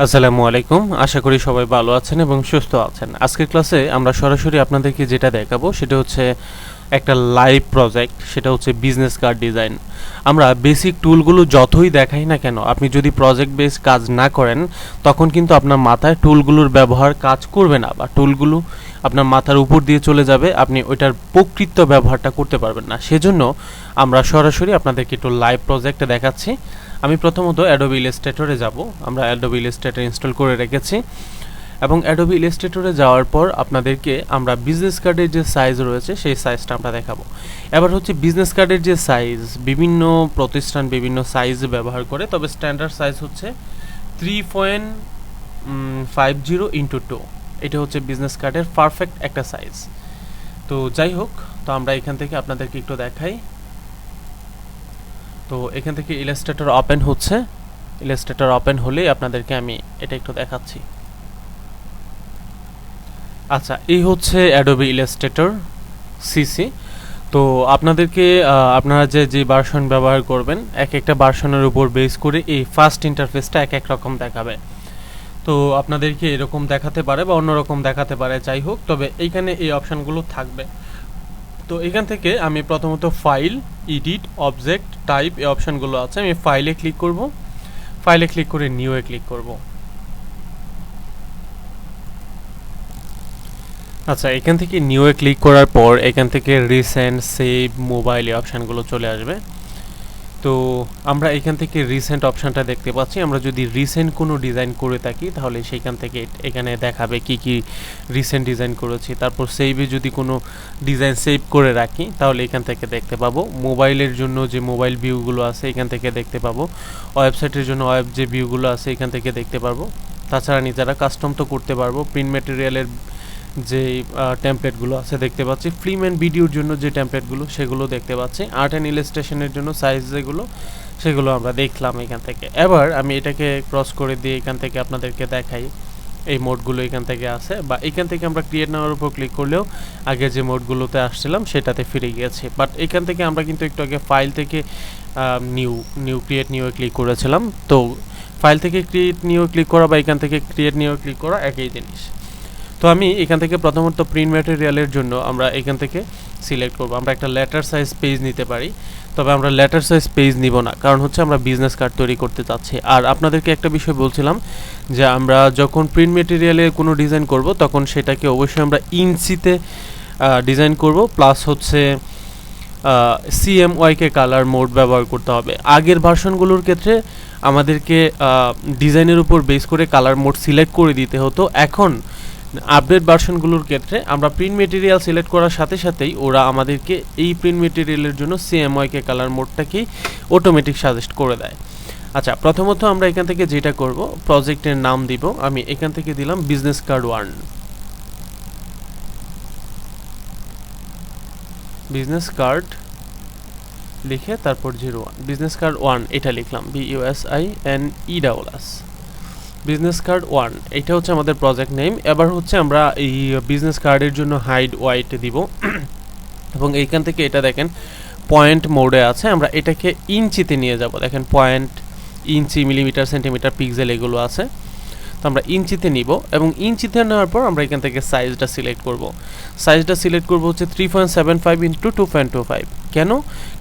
আসসালামু আলাইকুম। আশা করি সবাই ভালো আছেন এবং সুস্থ আছেন। আজকের ক্লাসে আমরা সরাসরি আপনাদেরকে যেটা দেখাবো সেটা হচ্ছে একটা লাইভ প্রজেক্ট সেটা হচ্ছে বিজনেস কার্ড ডিজাইন আমরা বেসিক টুলগুলো যতই দেখাই না কেন, আপনি যদি প্রজেক্ট বেস কাজ না করেন, তখন কিন্তু আপনার মাথায় টুলগুলোর ব্যবহার কাজ করবে না বা টুলগুলো আপনার মাথার উপর দিয়ে চলে যাবে, আপনি ওইটার প্রকৃত ব্যবহারটা করতে পারবেন না। সেজন্য আমরা সরাসরি আপনাদেরকে একটু লাইভ প্রজেক্টে দেখাচ্ছি। আমি প্রথমত অ্যাডোবি ইলাস্ট্রেটরে যাব। আমরা অ্যাডোবি ইলাস্ট্রেটর ইনস্টল করে রেখেছি। এবং অ্যাডোবি ইলাস্ট্রেটরে যাওয়ার পর আপনাদেরকে আমরা বিজনেস কার্ডের যে সাইজ রয়েছে, সেই সাইজটা আমরা দেখাবো। এবার হচ্ছে বিজনেস কার্ডের যে সাইজ বিভিন্ন প্রতিষ্ঠান বিভিন্ন সাইজ ব্যবহার করে, তবে স্ট্যান্ডার্ড সাইজ হচ্ছে three point five zero into two এটা হচ্ছে বিজনেস কার্ডের পারফেক্ট একটা সাইজ তো যাই হোক, তো আমরা এখান থেকে আপনাদেরকে একটু দেখাই। তো এখান থেকে ইলাস্ট্রেটর ওপেন হচ্ছে। ইলাস্ট্রেটর ওপেন হলেই আপনাদেরকে আমি এটা একটু দেখাচ্ছি। আচ্ছা এই হচ্ছে অ্যাডোবি ইলাস্ট্রেটর সিসি তো আপনাদেরকে আপনারা যে যে ভার্সন ব্যবহার করবেন এক একটা ভার্সনের উপর বেস করে এই ফার্স্ট ইন্টারফেসটা এক এক রকম দেখাবে। তো আপনাদেরকে এরকম দেখাতে পারে বা অন্যরকম দেখাতে পারে, যাই হোক, তবে এইখানে এই অপশানগুলো থাকবে। তো এখান থেকে আমি প্রথমত ফাইল এডিট অবজেক্ট টাইপ এই অপশানগুলো আছে, আমি ফাইলে ক্লিক করব। ফাইলে ক্লিক করে নিউয়ে ক্লিক করব। আচ্ছা এখান থেকে নিউ এ ক্লিক করার পর এখান থেকে রিসেন্ট সেভ মোবাইল অপশানগুলো চলে আসবে। তো আমরা এখান থেকে রিসেন্ট অপশানটা দেখতে পাচ্ছি। আমরা যদি রিসেন্ট কোনো ডিজাইন করে থাকি, তাহলে সেইখান থেকে এখানে দেখাবে কি কি রিসেন্ট ডিজাইন করেছি। তারপর সেভে যদি কোনো ডিজাইন সেভ করে রাখি, তাহলে এখান থেকে দেখতে পাবো। মোবাইলের জন্য যে মোবাইল ভিউগুলো আছে, এখান থেকে দেখতে পাবো। ওয়েবসাইটের জন্য ওয়েব যে ভিউগুলো আছে, এখান থেকে দেখতে পারব। তাছাড়া নিজেরা কাস্টম তো করতে পারব। প্রিন্ট ম্যাটেরিয়ালের যে টেমপ্লেটগুলো আছে দেখতে পাচ্ছি। ফিল্ম অ্যান্ড ভিডিওর জন্য যে টেমপ্লেটগুলো সেগুলো দেখতে পাচ্ছি। আর্ট অ্যান্ড ইলাস্ট্রেশনের জন্য সাইজ যেগুলো, সেগুলো আমরা দেখলাম এখান থেকে। এবার আমি এটাকে ক্রস করে দিয়ে এখান থেকে আপনাদেরকে দেখাই। এই মোডগুলো এখান থেকে আছে বা এখান থেকে আমরা ক্রিয়েট নেওয়ার উপর ক্লিক করলেও আগে যে মোডগুলোতে আসছিলাম, সেটাতে ফিরে গিয়েছে। বাট এখান থেকে আমরা কিন্তু একটু আগে ফাইল থেকে new new create new click করেছিলাম। তো ফাইল থেকে ক্রিয়েট নিউ ক্লিক করা বা এখান থেকে ক্রিয়েট নিউ ক্লিক করা একই জিনিস। তো আমি এখান থেকে প্রথমত প্রিন্ট ম্যাটেরিয়ালের জন্য আমরা এখান থেকে সিলেক্ট করব। আমরা একটা লেটার সাইজ পেজ নিতে পারি, তবে আমরা লেটার সাইজ পেজ নিব না, কারণ হচ্ছে আমরা বিজনেস কার্ড তৈরি করতে চাচ্ছি। আর আপনাদেরকে একটা বিষয় বলছিলাম যে আমরা যখন প্রিন্ট মেটেরিয়ালে কোনো ডিজাইন করব, তখন সেটাকে অবশ্যই আমরা ইঞ্চিতে ডিজাইন করব প্লাস হচ্ছে সিএমওয়াইকে কালার মোড ব্যবহার করতে হবে। আগের ভার্সনগুলোর ক্ষেত্রে আমাদেরকে ডিজাইনের উপর বেস করে কালার মোড সিলেক্ট করে দিতে হতো। এখন আপডেট ভার্সনগুলোর ক্ষেত্রে আমরা প্রিন্ট মেটেরিয়াল সিলেক্ট করার সাথে সাথেই ওরা আমাদেরকে এই প্রিন্ট মেটেরিয়ালের জন্য সিএমওয়াইকে কালার মোডটাকেই অটোমেটিক সাজেস্ট করে দেয়। আচ্ছা প্রথমত আমরা এখান থেকে যেটা করব প্রজেক্টের নাম দিব, আমি এখান থেকে দিলাম business card one business card লিখে তারপর zero one business card one এটা লিখলাম B U S I N E business card one এটা হচ্ছে আমাদের প্রজেক্ট নেম এবার হচ্ছে আমরা এই বিজনেস কার্ডের জন্য হাইড ওয়াইট দিব। এবং এইখান থেকে এটা দেখেন পয়েন্ট মোডে আছে। আমরা এটাকে ইঞ্চিতে নিয়ে যাব। দেখেন point inch millimetre centimetre pixel এগুলো আছে। তো আমরা ইঞ্চিতে নিব এবং ইঞ্চিতে নেওয়ার পর আমরা এখান থেকে সাইজটা সিলেক্ট করব। সাইজটা সিলেক্ট করব হচ্ছে three point seven five into two point two five কেন?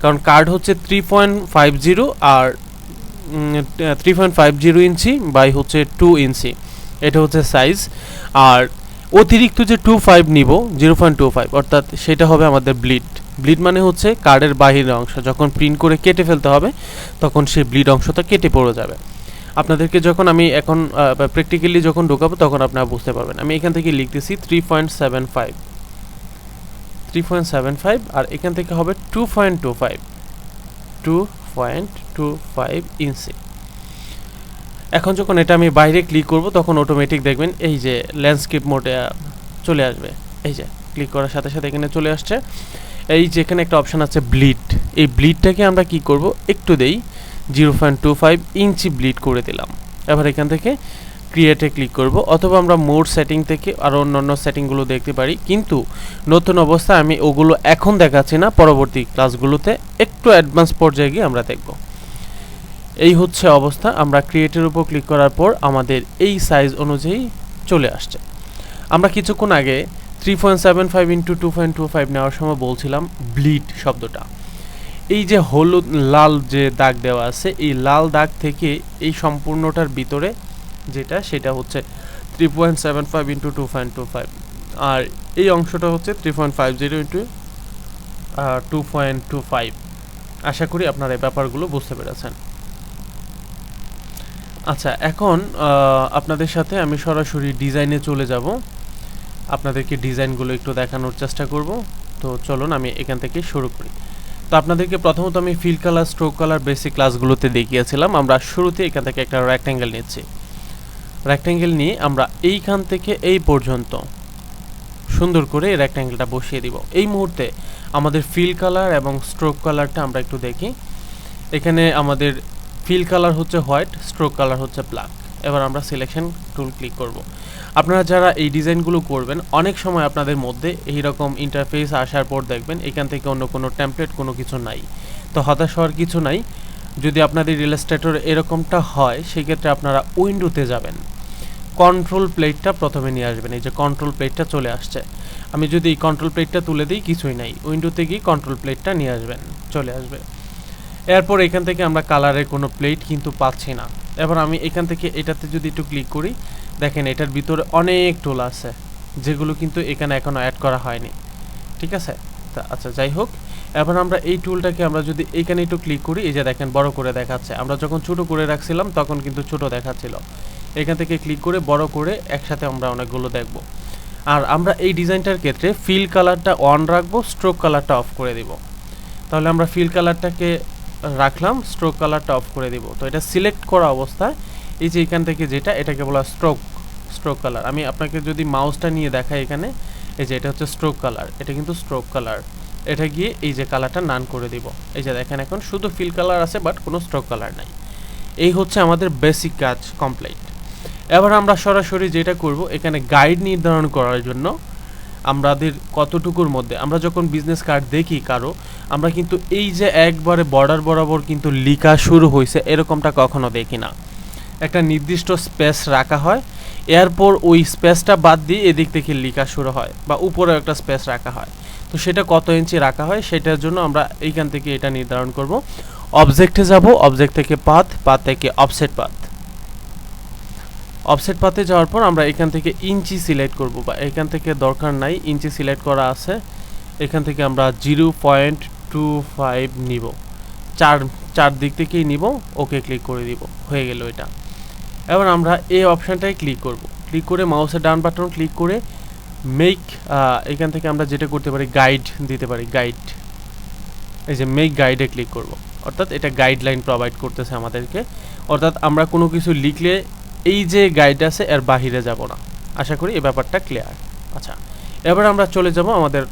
কারণ কার্ড হচ্ছে three point five zero R three point five zero inch by হচ্ছে টু ইঞ্চি এটা হচ্ছে সাইজ আর অতিরিক্ত যে টু ফাইভ নিব জিরো পয়েন্ট টু ফাইভ অর্থাৎ সেটা হবে আমাদের ব্লিড ব্লিড মানে হচ্ছে কার্ডের বাহিরের অংশ। যখন প্রিন্ট করে কেটে ফেলতে হবে, তখন সেই ব্লিড অংশটা কেটে পড়ে যাবে। আপনাদেরকে যখন আমি এখন প্র্যাকটিক্যালি যখন ঢোকাবো, তখন আপনারা বুঝতে পারবেন। আমি এখান থেকে লিখতেছি three point seven five three point seven five আর এখান থেকে হবে two point two five two point two five inch এখন যখন এটা আমি বাইরে ক্লিক করব, তখন অটোমেটিক দেখবেন এই যে ল্যান্ডস্কেপ মোডে চলে আসবে। এই যে ক্লিক করার সাথে সাথে এখানে চলে আসছে। এই যেখানে একটা অপশান আছে ব্লিড এই ব্লিডটাকে আমরা কি করব? একটু দেই। Zero point two five inch bleed করে দিলাম। এবার এখান থেকে ক্রিয়েটে ক্লিক করব, অথবা আমরা মোড সেটিং থেকে আরও অন্যান্য সেটিংগুলো দেখতে পারি। কিন্তু নতুন অবস্থায় আমি ওগুলো এখন দেখাচ্ছি না, পরবর্তী ক্লাসগুলোতে একটু অ্যাডভান্স পর্যায়ে গিয়ে আমরা দেখব। এই হচ্ছে অবস্থা, আমরা ক্রিয়েটের উপর ক্লিক করার পর আমাদের এই সাইজ অনুযায়ী চলে আসছে। আমরা কিছুক্ষণ আগে three point seven five into two point two five নেওয়ার সময় বলছিলাম ব্লিড শব্দটা। এই যে হলুদ, লাল যে দাগ দেওয়া আছে, এই লাল দাগ থেকে এই সম্পূর্ণটার ভিতরে যেটা, সেটা হচ্ছে three point seven five into two point two five আর এই অংশটা হচ্ছে three point five zero into two point two five আশা করি আপনারা এই ব্যাপারগুলো বুঝতে পেরেছেন। আচ্ছা এখন আপনাদের সাথে আমি সরাসরি ডিজাইনে চলে যাব। আপনাদেরকে ডিজাইনগুলো একটু দেখানোর চেষ্টা করব। তো চলুন, আমি এখান থেকে শুরু করি। তো আপনাদেরকে প্রথমত আমি fill colour stroke colour basic ক্লাসগুলোতে দেখিয়েছিলাম। আমরা শুরুতে এখান থেকে একটা রেক্ট্যাঙ্গেল নিচ্ছি। রেক্ট্যাঙ্গেল নিয়ে আমরা এইখান থেকে এই পর্যন্ত সুন্দর করে এই রেক্ট্যাঙ্গেলটা বসিয়ে দিব। এই মুহূর্তে আমাদের ফিল কালার এবং স্ট্রোক কালারটা আমরা একটু দেখি। এখানে আমাদের ফিল কালার হচ্ছে হোয়াইট স্ট্রোক কালার হচ্ছে ব্ল্যাক এবার আমরা সিলেকশন টুল ক্লিক করব। আপনারা যারা এই ডিজাইনগুলো করবেন, অনেক সময় আপনাদের মধ্যে এই রকম ইন্টারফেস আসার পর দেখবেন এখান থেকে অন্য কোনো টেমপ্লেট কোনো কিছু নাই। তো হতাশ হওয়ার কিছু নাই। যদি আপনাদের রিয়েল এস্টেটের এরকমটা হয়, সেক্ষেত্রে আপনারা উইন্ডোতে যাবেন। কন্ট্রোল প্লেটটা প্রথমে নিয়ে আসবেন। এই যে কন্ট্রোল প্লেটটা চলে আসছে। আমি যদি এই কন্ট্রোল প্লেটটা তুলে দিই, কিছুই নাই। উইন্ডোতে গিয়ে কন্ট্রোল প্লেটটা নিয়ে আসবেন, চলে আসবে। এরপর এখান থেকে আমরা কালারের কোনো প্লেট কিন্তু পাচ্ছি না। এবার আমি এখান থেকে এটাতে যদি একটু ক্লিক করি, দেখেন এটার ভিতরে অনেক টুল আছে, যেগুলো কিন্তু এখানে এখনও অ্যাড করা হয়নি। ঠিক আছে? তা আচ্ছা যাই হোক। এবার আমরা এই টুলটাকে আমরা যদি এখানে একটু ক্লিক করি, এই যে দেখেন বড় করে দেখাচ্ছে। আমরা যখন ছোট করে রাখছিলাম, তখন কিন্তু ছোট দেখাচ্ছিল। এখান থেকে ক্লিক করে, বড় করে একসাথে আমরা অনেকগুলো দেখব। আর আমরা এই ডিজাইনটার ক্ষেত্রে ফিল কালারটা অন রাখব স্ট্রোক কালারটা অফ করে দিব। তাহলে আমরা ফিল কালারটাকে রাখলাম স্ট্রোক কালারটা অফ করে দিব। তো এটা সিলেক্ট করা অবস্থায়, এই যে এখান থেকে যেটা, এটাকে বলা স্ট্রোক স্ট্রোক কালার আমি আপনাকে যদি মাউসটা নিয়ে দেখাই এখানে, এই যে এটা হচ্ছে স্ট্রোক কালার এটা কিন্তু স্ট্রোক কালার এটা গিয়ে এই যে কালারটা নান করে দিব। এই যে দেখেন এখন, শুধু ফিল কালার আছে বাট কোনো স্ট্রোক কালার নাই। এই হচ্ছে আমাদের বেসিক কাজ কমপ্লিট এবার আমরা সরাসরি যেটা করব, এখানে গাইড নির্ধারণ করার জন্য আমাদের কতটুকুর মধ্যে, আমরা যখন বিজনেস কার্ড দেখি কারও, আমরা কিন্তু এই যে একবারে বর্ডার বরাবর কিন্তু লিখা শুরু হয়েছে, এরকমটা কখনো দেখি না। একটা নির্দিষ্ট স্পেস রাখা হয়, এরপর ওই স্পেসটা বাদ দিয়ে এদিক থেকে লিখা শুরু হয় বা উপরেও একটা স্পেস রাখা হয়। তো সেটা কত ইঞ্চি রাখা হয়, সেটার জন্য আমরা এইখান থেকে এটা নির্ধারণ করব। অবজেক্টে যাব অবজেক্ট থেকে পাথ পাথ থেকে অফসেট পাথ অফসেট পাতে যাওয়ার পর আমরা এখান থেকে ইঞ্চি সিলেক্ট করব বা এখান থেকে দরকার নাই, ইঞ্চি সিলেক্ট করা আছে। এখান থেকে আমরা জিরো পয়েন্ট টু ফাইভ নিব। চার চার দিক থেকেই নিব, ওকে ক্লিক করে দিব, হয়ে গেল এটা। এবার আমরা এই অপশানটাই ক্লিক করব। ক্লিক করে মাউসের ডান বাটন ক্লিক করে মেক এখান থেকে আমরা যেটা করতে পারি গাইড দিতে পারি গাইড এই যে মেক গাইডে ক্লিক করব। অর্থাৎ এটা গাইডলাইন প্রোভাইড করতেছে আমাদেরকে। অর্থাৎ আমরা কোনো কিছু লিখলে এই যে গাইড আছে, এর বাহিরে যাব না। আশা করি এই ব্যাপারটা ক্লিয়ার আচ্ছা এবার আমরা চলে যাব আমাদের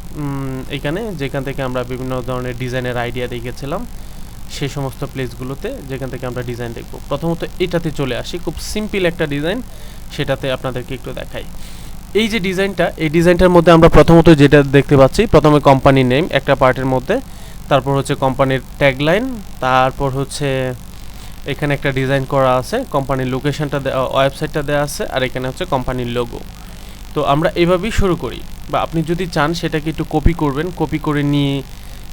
এখানে, যেখান থেকে আমরা বিভিন্ন ধরনের ডিজাইনের আইডিয়া দেখেছিলাম। সেই সমস্ত প্লেসগুলোতে যেখান থেকে আমরা ডিজাইন দেখব। প্রথমত এটাতে চলে আসি। খুব সিম্পল একটা ডিজাইন সেটাতে আপনাদেরকে একটু দেখাই। এই যে ডিজাইনটা এই ডিজাইনটার মধ্যে আমরা প্রথমত যেটা দেখতে পাচ্ছি, প্রথমে কোম্পানি নেম একটা পার্টের মধ্যে। তারপর হচ্ছে কোম্পানির ট্যাগলাইন তারপর হচ্ছে এখানে একটা ডিজাইন করা আছে, কোম্পানির লোকেশনটা ওয়েবসাইটটা দেওয়া আছে, আর এখানে হচ্ছে কোম্পানির লোগো তো আমরা এভাবেই শুরু করি, বা আপনি যদি চান সেটাকে একটু কপি করবেন কপি করে নিয়ে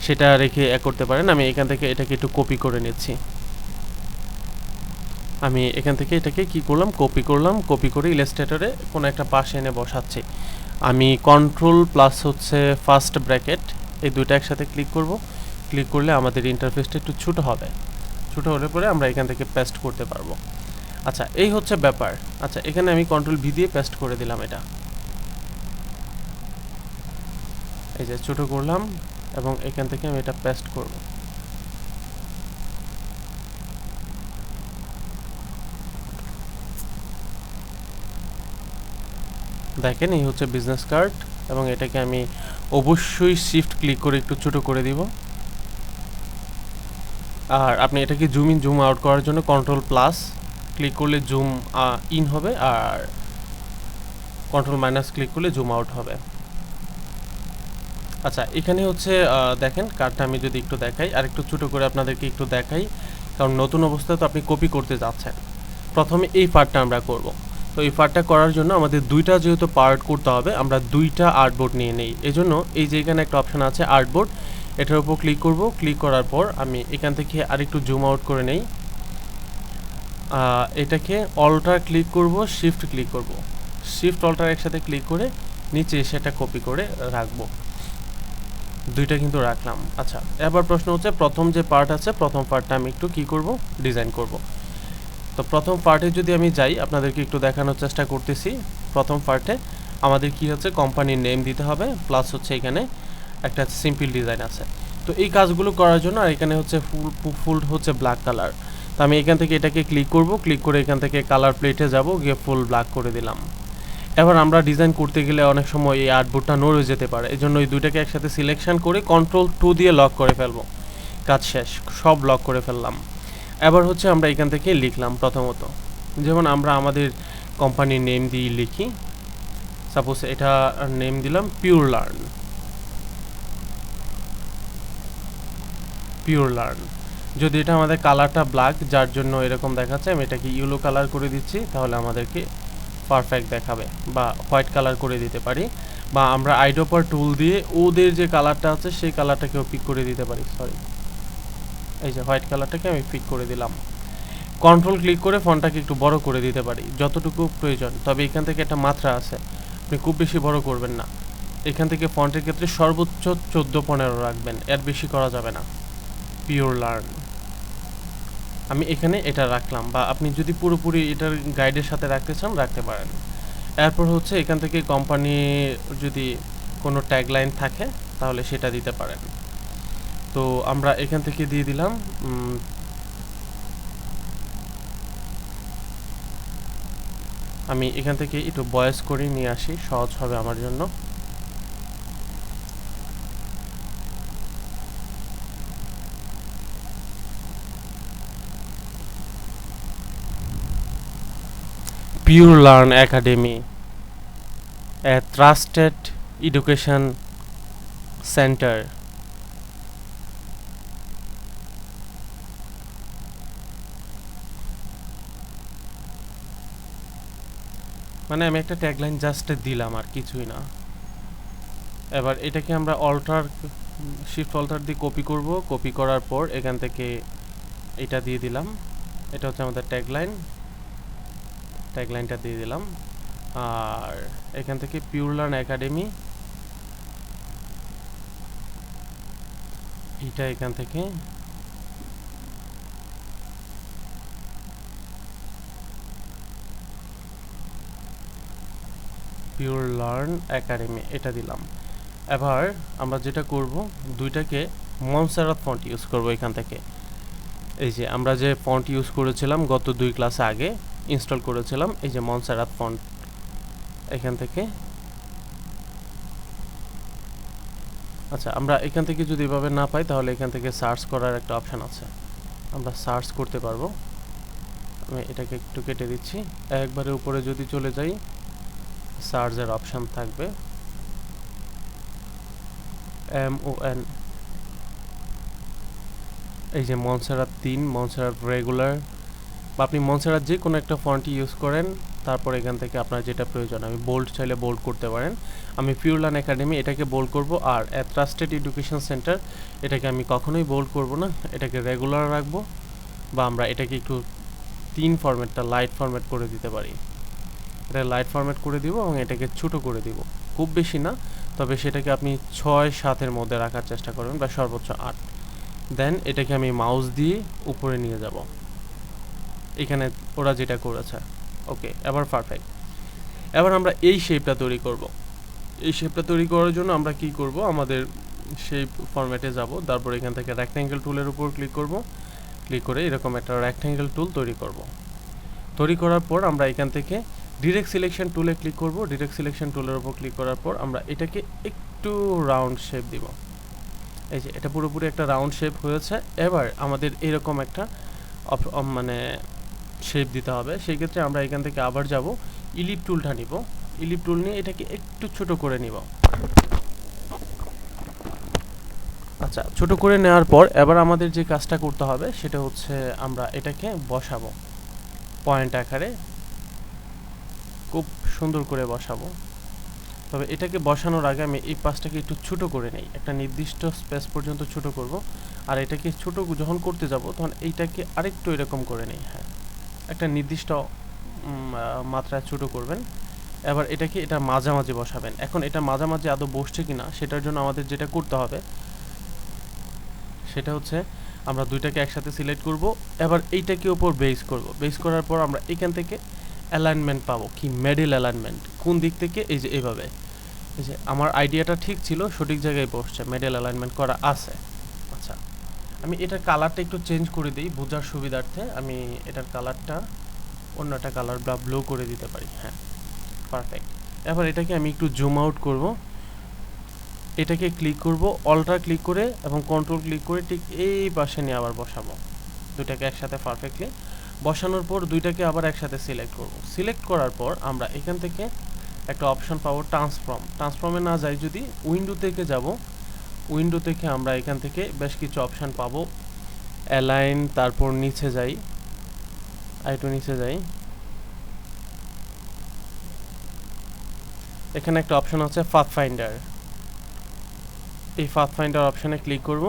সেটা রেখে এ করতে পারেন। আমি এখান থেকে এটাকে একটু কপি করে নিচ্ছি। আমি এখান থেকে এটাকে কি করলাম? কপি করলাম কপি করে ইলাস্ট্রেটরে কোনো একটা পাশে এনে বসাচ্ছি। আমি কন্ট্রোল প্লাস হচ্ছে ফার্স্ট ব্র্যাকেট এই দুইটা একসাথে ক্লিক করব। ক্লিক করলে আমাদের ইন্টারফেসটা একটু ছোটো হবে। ছোটো হলে পরে আমরা এখান থেকে পেস্ট করতে পারব। আচ্ছা এই হচ্ছে ব্যাপার। আচ্ছা এখানে আমি কন্ট্রোল ভি দিয়ে পেস্ট করে দিলাম এটা। এই যে ছোটো করলাম এবং এখান থেকে আমি এটা পেস্ট করব। দেখেন, এই হচ্ছে বিজনেস কার্ড এবং এটাকে আমি অবশ্যই শিফট ক্লিক করে একটু ছোটো করে দিব। আর আপনি এটাকে জুম ইন জুম আউট করার জন্য কন্ট্রোল প্লাস ক্লিক করলে জুম ইন হবে আর কন্ট্রোল মাইনাস ক্লিক করলে জুম আউট হবে। আচ্ছা এখানে হচ্ছে দেখেন কার্ডটা আমি যদি একটু দেখাই, আর একটু ছোটো করে আপনাদেরকে একটু দেখাই, কারণ নতুন অবস্থায় তো আপনি কপি করতে যাচ্ছেন। প্রথমে এই পার্টটা আমরা করব। তো এই পার্টটা করার জন্য আমাদের দুইটা যেহেতু পার্ট করতে হবে, আমরা দুইটা আর্টবোর্ড নিয়ে নেই। এজন্য এই যে এখানে একটা অপশন আছে আর্টবোর্ড এটার উপর ক্লিক করব। ক্লিক করার পর আমি এখান থেকে আরেকটু জুম আউট করে নেই। এটাকে অল্টার ক্লিক করব শিফট ক্লিক করব। শিফট অল্টার একসাথে ক্লিক করে নিচে সেটা কপি করে রাখব। দুইটা কিন্তু রাখলাম। আচ্ছা এবার প্রশ্ন হচ্ছে, প্রথম যে পার্ট আছে, প্রথম পার্টটা আমি একটু কি করব? ডিজাইন করব। তো প্রথম পার্টে যদি আমি যাই, আপনাদেরকে একটু দেখানোর চেষ্টা করতেছি। প্রথম পার্টে আমাদের কি হচ্ছে? কোম্পানির নেম দিতে হবে প্লাস হচ্ছে এখানে একটা সিম্পল ডিজাইন আছে। তো এই কাজগুলো করার জন্য আর এখানে হচ্ছে ফুল ফুল হচ্ছে ব্ল্যাক কালার তো আমি এখান থেকে এটাকে ক্লিক করব ক্লিক করে এখান থেকে কালার প্লেটে যাব, গিয়ে ফুল ব্ল্যাক করে দিলাম। এবার আমরা ডিজাইন করতে গেলে অনেক সময় এই আর্টবোর্ডটা নড়ে যেতে পারে। এই জন্য এই দুইটাকে একসাথে সিলেকশন করে কন্ট্রোল টু দিয়ে লক করে ফেলব। কাজ শেষ, সব লক করে ফেললাম। এবার হচ্ছে আমরা এখান থেকে লিখলাম প্রথমত। যেমন আমরা আমাদের কোম্পানির নেম দিয়ে লিখি। সাপোজ এটা নেম দিলাম পিওর লার্ন পিওর লার্ন যদি এটা আমাদের কালারটা ব্ল্যাক যার জন্য এরকম দেখাচ্ছে, আমি এটাকে ইয়েলো কালার করে দিচ্ছি, তাহলে আমাদেরকে পারফেক্ট দেখাবে বা হোয়াইট কালার করে দিতে পারি বা আমরা আইডোপার টুল দিয়ে ওদের যে কালারটা আছে, সেই কালারটাকেও পিক করে দিতে পারি সরি এই যে হোয়াইট কালারটাকে আমি পিক করে দিলাম। কন্ট্রোল ক্লিক করে ফোনটাকে একটু বড় করে দিতে পারি, যতটুকু প্রয়োজন। তবে এখান থেকে একটা মাত্রা আছে, আপনি খুব বেশি বড় করবেন না। এখান থেকে ফন্টের ক্ষেত্রে সর্বোচ্চ চোদ্দ পনেরো রাখবেন, এর বেশি করা যাবে না। পিওর লার্ন আমি এখানে এটা রাখলাম বা আপনি যদি পুরোপুরি এটার গাইডের সাথে রাখতে চান, রাখতে পারেন। এরপর হচ্ছে এখান থেকে কোম্পানি যদি কোনো ট্যাগলাইন থাকে, তাহলে সেটা দিতে পারেন। তো আমরা এখান থেকে দিয়ে দিলাম আমি এখান থেকে একটু বয়স করে নিয়ে আসি, সহজ হবে আমার জন্য। Pure Learn Academy, a trusted education center. মানে আমি একটা ট্যাগলাইন জাস্ট দিলাম আর কিছুই না। এবার এটাকে আমরা অল্টার শিফট অল্টার দিয়ে কপি করব। কপি করার পর এখান থেকে এটা দিয়ে দিলাম। এটা হচ্ছে আমাদের ট্যাগলাইন ট্যাগলাইনটা দিয়ে দিলাম। আর এখান থেকে পিওর লার্ন একাডেমি এটা এখান থেকে। পিওর লার্ন একাডেমি এটা দিলাম। এবার আমরা যেটা করব, দুইটাকে মনসারাত ফন্ট ইউজ করব এখান থেকে। এই যে আমরা যে ফন্ট ইউজ করেছিলাম গত দুই ক্লাসে আগে ইনস্টল করেছিলাম, এই যে মনসারাত ফন্ট এখান থেকে। আচ্ছা আমরা এখান থেকে যদি এভাবে না পাই, তাহলে এখান থেকে সার্চ করার একটা অপশান আছে। আমরা সার্চ করতে পারব। আমি এটাকে একটু কেটে দিচ্ছি। একবারে উপরে যদি চলে যাই, সার্চের অপশান থাকবে। এম ও এন এই যে মনসারাত তিন, মনসারাত রেগুলার বা আপনি মনসারাত যে কোনো একটা ফন্ট ইউজ করেন, তারপর এখান থেকে আপনার যেটা প্রয়োজন আমি বোল্ড চাইলে বোল্ড করতে পারেন। আমি পিউরলান একাডেমি এটাকে বোল্ড করব, আর ট্রাস্টেড এডুকেশন সেন্টার এটাকে আমি কখনোই বোল্ড করব না, এটাকে রেগুলার রাখব বা আমরা এটাকে একটু তিন ফরম্যাটটা লাইট ফরম্যাট করে দিতে পারি। এটা লাইট ফরম্যাট করে দিব এবং এটাকে ছোটো করে দিব। খুব বেশি না, তবে সেটাকে আপনি ছয় সাতের মধ্যে রাখার চেষ্টা করবেন বা সর্বোচ্চ আট। দেন এটাকে আমি মাউস দিয়ে উপরে নিয়ে যাব। এখানে ওরা যেটা করেছে। ওকে এবার পারফেক্ট এবার আমরা এই শেপটা তৈরি করব। এই শেপটা তৈরি করার জন্য আমরা কি করব? আমাদের শেপ ফরম্যাটে যাব। তারপর এখান থেকে রেক্ট্যাঙ্গেল টুলের উপর ক্লিক করব। ক্লিক করে এরকম একটা রেক্ট্যাঙ্গেল টুল তৈরি করব। তৈরি করার পর আমরা এখান থেকে ডিরেক্ট সিলেকশন টুলে ক্লিক করব। ডিরেক্ট সিলেকশন টুলের উপর ক্লিক করার পর আমরা এটাকে একটু রাউন্ড শেপ দিব। এই যে, এটা পুরোপুরি একটা রাউন্ড শেপ হয়েছে। এবার আমাদের এরকম একটা মানে শেপ দিতে হবে। সেই ক্ষেত্রে আমরা এখান থেকে আবার যাব। ইলিপ টুলটা নিব। ইলিপ টুল নিয়ে এটাকে একটু ছোট করে নিব। আচ্ছা ছোট করে নেওয়ার পর এবার আমাদের যে কাজটা করতে হবে, সেটা হচ্ছে আমরা এটাকে বসাবো। পয়েন্ট আকারে খুব সুন্দর করে বসাবো। তবে এটাকে বসানোর আগে আমি এই পাশটাকে একটু ছোট করে নেই। একটা নির্দিষ্ট স্পেস পর্যন্ত ছোট করব। আর এটাকে ছোট যখন করতে যাব, তখন এইটাকে আরেকটু এরকম করে নেই। হ্যাঁ। একটা নির্দিষ্ট মাত্রায় ছোট করবেন। এবার এটাকে এটা মাঝামাঝি বসাবেন। এখন এটা মাঝামাঝি আদৌ বসছে কিনা, সেটার জন্য আমাদের যেটা করতে হবে, সেটা হচ্ছে আমরা দুইটাকে একসাথে সিলেক্ট করব। এবার এইটাকে উপর বেস করব। বেস করার পর আমরা এখান থেকে অ্যালাইনমেন্ট পাবো কি? মেডেল অ্যালাইনমেন্ট কোন দিক থেকে? এই যে এভাবে। এই যে আমার আইডিয়াটা ঠিক ছিল, সঠিক জায়গায় বসছে মেডেল অ্যালাইনমেন্ট করা আছে। আমি এটার কালারটা একটু চেঞ্জ করে দিই, বোঝার সুবিধার্থে আমি এটার কালারটা অন্য একটা কালার বা ব্লু করে দিতে পারি হ্যাঁ পারফেক্ট এবার এটাকে আমি একটু জুম আউট করব, এটাকে ক্লিক করব অল্ট্রা ক্লিক করে এবং কন্ট্রোল ক্লিক করে ঠিক এই পাশে নিয়ে আবার বসাবো। দুটাকে একসাথে পারফেক্টলি বসানোর পর দুইটাকে আবার একসাথে সিলেক্ট করব। সিলেক্ট করার পর আমরা এখান থেকে একটা অপশন পাবো ট্রান্সফর্ম ট্রান্সফর্মে না যাই, যদি উইন্ডো থেকে যাব উইন্ডো থেকে আমরা এখান থেকে বেশ কিছু অপশন পাবো। অ্যালাইন, তারপর নিচে যাই। একটু নিচে যাই। এখানে একটা অপশন আছে ফাথ ফাইন্ডার এই ফাথ ফাইন্ডার অপশানে ক্লিক করব।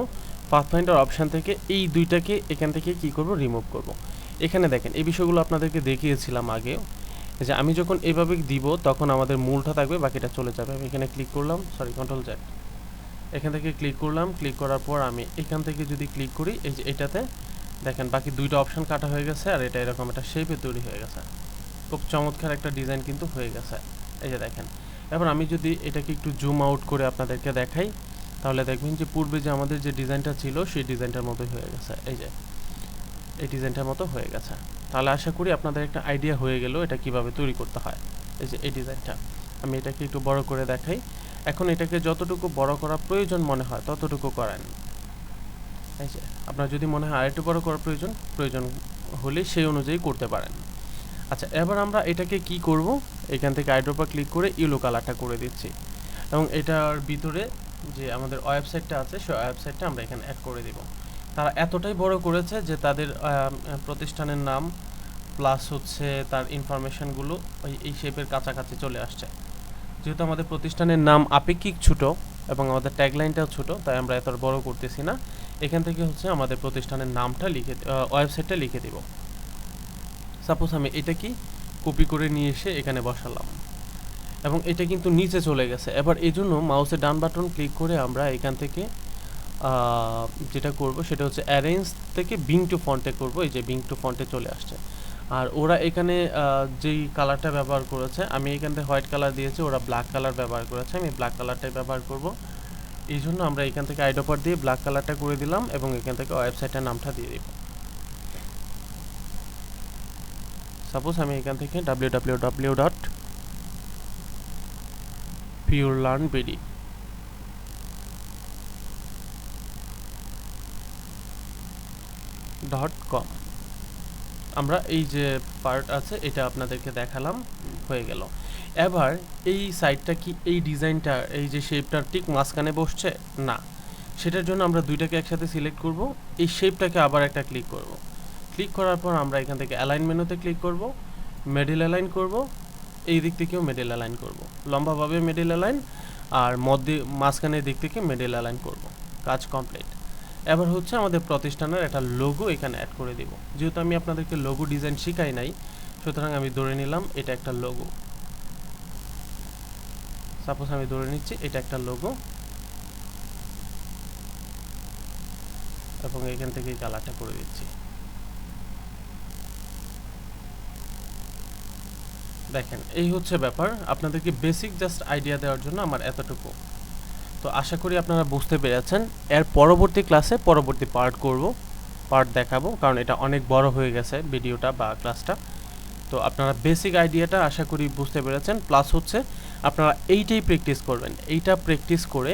ফাথ ফাইন্ডার অপশান থেকে এই দুইটাকে এখান থেকে কি করব? রিমুভ করব। এখানে দেখেন, এই বিষয়গুলো আপনাদেরকে দেখিয়েছিলাম আগেও। যে আমি যখন এভাবে দিব, তখন আমাদের মূলটা থাকবে, বাকিটা চলে যাবে। আমি এখানে ক্লিক করলাম সরি কন্ট্রোল জ্যাট এখান থেকে ক্লিক করলাম ক্লিক করার পর আমি এখান থেকে যদি ক্লিক করি, এই যে এটাতে দেখেন বাকি দুইটা অপশন কাটা হয়ে গেছে আর এটা এরকম একটা শেপে তৈরি হয়ে গেছে। খুব চমৎকার একটা ডিজাইন কিন্তু হয়ে গেছে। এই যে দেখেন, এবার আমি যদি এটাকে একটু জুম আউট করে আপনাদেরকে দেখাই, তাহলে দেখবেন যে পূর্বে যে আমাদের যে ডিজাইনটা ছিল, সেই ডিজাইনটার মতোই হয়ে গেছে। এই যে, এই ডিজাইনটার মতো হয়ে গেছে। তাহলে আশা করি আপনাদের একটা আইডিয়া হয়ে গেল এটা কীভাবে তৈরি করতে হয়। এই যে, এই ডিজাইনটা আমি এটাকে একটু বড় করে দেখাই। এখন এটাকে যতটুকু বড় করা প্রয়োজন মনে হয়, ততটুকু করেন। আপনার যদি মনে হয় আরেকটু বড় করা প্রয়োজন প্রয়োজন হলে সেই অনুযায়ী করতে পারেন। আচ্ছা এবার আমরা এটাকে কি করব? এখান থেকে আইড্রোপা ক্লিক করে ইয়েলো কালারটা করে দিচ্ছি। এবং এটার ভিতরে যে আমাদের ওয়েবসাইটটা আছে, সেই ওয়েবসাইটটা আমরা এখানে অ্যাড করে দিব। তারা এতটাই বড় করেছে যে তাদের প্রতিষ্ঠানের নাম প্লাস হচ্ছে তার ইনফরমেশনগুলো ওই এই শেপের কাছাকাছি চলে আসছে। যেহেতু আমাদের প্রতিষ্ঠানের নাম আপেক্ষিক ছোট এবং আমাদের ট্যাগলাইনটাও ছোট, তাই আমরা এত বড় করতেছি না। এখান থেকে হচ্ছে আমাদের প্রতিষ্ঠানের নামটা লিখে ওয়েবসাইটটা লিখে দিব। সাপোজ আমি এটা কি কপি করে নিয়ে এসে এখানে বসালাম। এবং এটা কিন্তু নিচে চলে গেছে। এবার এই জন্য মাউসের ডান বাটন ক্লিক করে আমরা এখান থেকে যেটা করব সেটা হচ্ছে অ্যারেঞ্জ থেকে বিং টু ফন্টে করব। এই যে বিং টু ফন্টে চলে আসছে। আর ওরা এখানে যেই কালারটা ব্যবহার করেছে, আমি এখান থেকে হোয়াইট কালার দিয়েছি, ওরা ব্ল্যাক কালার ব্যবহার করেছে, আমি ব্ল্যাক কালারটাই ব্যবহার করব। এই জন্য আমরা এখান থেকে আইডোপার দিয়ে ব্ল্যাক কালারটা করে দিলাম এবং এখান থেকে ওয়েবসাইটের নামটা দিয়ে দিব। সাপোজ আমি এখান থেকে W W W dot pure learn BD dot com আমরা এই যে পার্ট আছে, এটা আপনাদেরকে দেখালাম, হয়ে গেল। এবার এই সাইডটা কি এই ডিজাইনটা এই যে শেপটার ঠিক মাঝখানে বসছে? না। সেটার জন্য আমরা দুইটাকে একসাথে সিলেক্ট করব। এই শেপটাকে আবার একটা ক্লিক করব। ক্লিক করার পর আমরা এখান থেকে অ্যালাইন মেনুতে ক্লিক করব মেডেল অ্যালাইন করব, এই দিক থেকেও মেডেল অ্যালাইন করব। লম্বাভাবে মেডেল অ্যালাইন আর মধ্যে, মাঝখানের দিক থেকে মেডেল অ্যালাইন করব। কাজ কমপ্লিট এবার হচ্ছে আমাদের প্রতিষ্ঠানের একটা লোগো এখানে অ্যাড করে দেব। যেহেতু আমি আপনাদেরকে লোগো ডিজাইন শেখাই নাই, সুতরাং আমি ধরে নিলাম এটা একটা লোগো সাপোজ আমি ধরে নিচ্ছি এটা একটা লোগো এবং এখান থেকে কালারটা করে দিচ্ছি। দেখেন, এই হচ্ছে ব্যাপার। আপনাদেরকে বেসিক জাস্ট আইডিয়া দেওয়ার জন্য আমার এতটুকু। তো আশা করি আপনারা বুঝতে পেরেছেন। এর পরবর্তী ক্লাসে পরবর্তী পার্ট করব পার্ট দেখাবো, কারণ এটা অনেক বড় হয়ে গেছে ভিডিওটা বা ক্লাসটা তো আপনারা বেসিক আইডিয়াটা আশা করি বুঝতে পেরেছেন। প্লাস হচ্ছে, আপনারা এইটাই প্র্যাকটিস করবেন। এইটা প্র্যাকটিস করে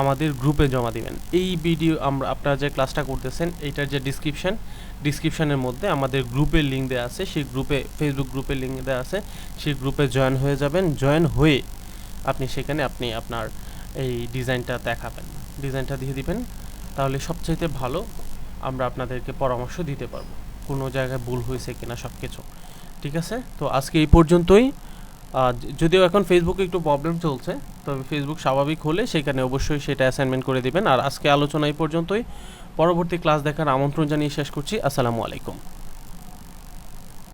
আমাদের গ্রুপে জমা দিবেন। এই ভিডিও আমরা, আপনারা যে ক্লাসটা করতেছেন, এইটার যে ডিসক্রিপশন ডিসক্রিপশনের মধ্যে আমাদের গ্রুপের লিঙ্ক দেওয়া আছে। সেই গ্রুপে ফেসবুক গ্রুপের লিঙ্ক দেওয়া আছে। সেই গ্রুপে জয়েন হয়ে যাবেন। জয়েন হয়ে আপনি সেখানে আপনি আপনার এই ডিজাইনটা দেখাবেন। ডিজাইনটা দিয়ে দিবেন, তাহলে সবচাইতে ভালো আমরা আপনাদেরকে পরামর্শ দিতে পারব কোনো জায়গায় ভুল হয়েছে কিনা সব কিছু ঠিক আছে? তো আজকে এই পর্যন্তই। যদিও এখন ফেসবুকে একটু প্রবলেম চলছে, তবে ফেসবুক স্বাভাবিক হলে সেখানে অবশ্যই সেটা অ্যাসাইনমেন্ট করে দিবেন। আর আজকে আলোচনা এই পর্যন্তই। পরবর্তী ক্লাস দেখার আমন্ত্রণ জানিয়ে শেষ করছি। আসসালামু আলাইকুম।